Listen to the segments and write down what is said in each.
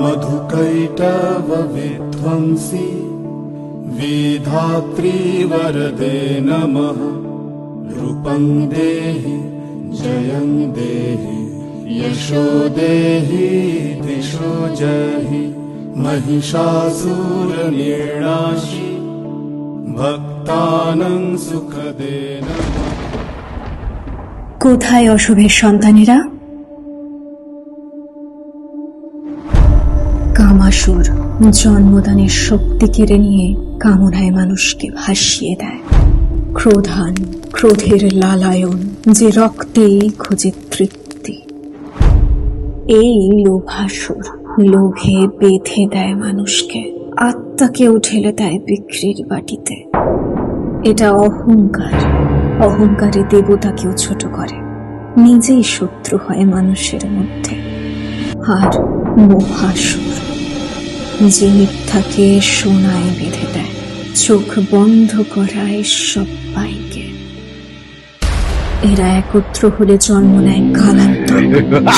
मधुकैटवविध्वंसी विधात्री वरदे नमः रूपं देहि जयं देहि यशो देहि दिशो जहि महिषासुरनिर्णाशि भक्तानं सुखदे नमः কোথায় অশুভের সন্তানেরা কামাসুর জন্মদানের শক্তি কেড়ে নিয়ে কামনায় মানুষকে ভাসিয়ে দেয়। ক্রোধান, ক্রোধের লালায়ন, যে রক্তেই খোঁজে তৃপ্তি। এই লোভাসুর লোভে বেঁধে দেয় মানুষকে আত্মাকেও ঠেলে দেয় বিক্রির বাটিতে। এটা অহংকার, অহংকারে দেবতাকেও ছোট করে, নিজেই শত্রু হয় মানুষের মধ্যে। আর মহাসুর যে মিথ্যাকে সোনায় বেঁধে দেয় চোখ বন্ধ করায় সবাইকে। এরা একত্র হলে জন্ম নেয় কালান্তর।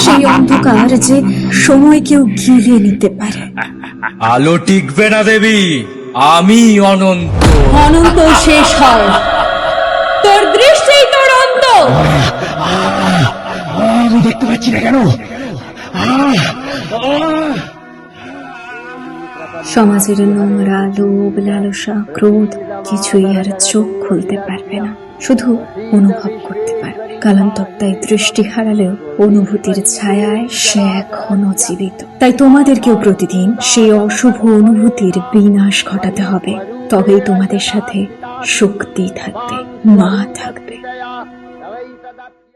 সেই অন্ধকার যে সময়কেও গিলে নিতে পারে। আলো টিকবে না দেবী আমি অনন্ত। অনন্ত শেষ হয়। তোর দৃষ্টি তোর অন্ত আমি দেখতে পাচ্ছি না কেন? সমাজের নোংরা লোভ, লালসা, ক্রোধ কিছুই আর চোখ খুলতে পারবে না। শুধু অনুভব করতে পারবে। কালান্তর তাই দৃষ্টি হারালেও অনুভূতির ছায়ায় সে এখনও জীবিত। তাই তোমাদেরকেও প্রতিদিন সেই অশুভ অনুভূতির বিনাশ ঘটাতে হবে। তবেই তোমাদের সাথে শক্তি থাকবে, মা থাকবে।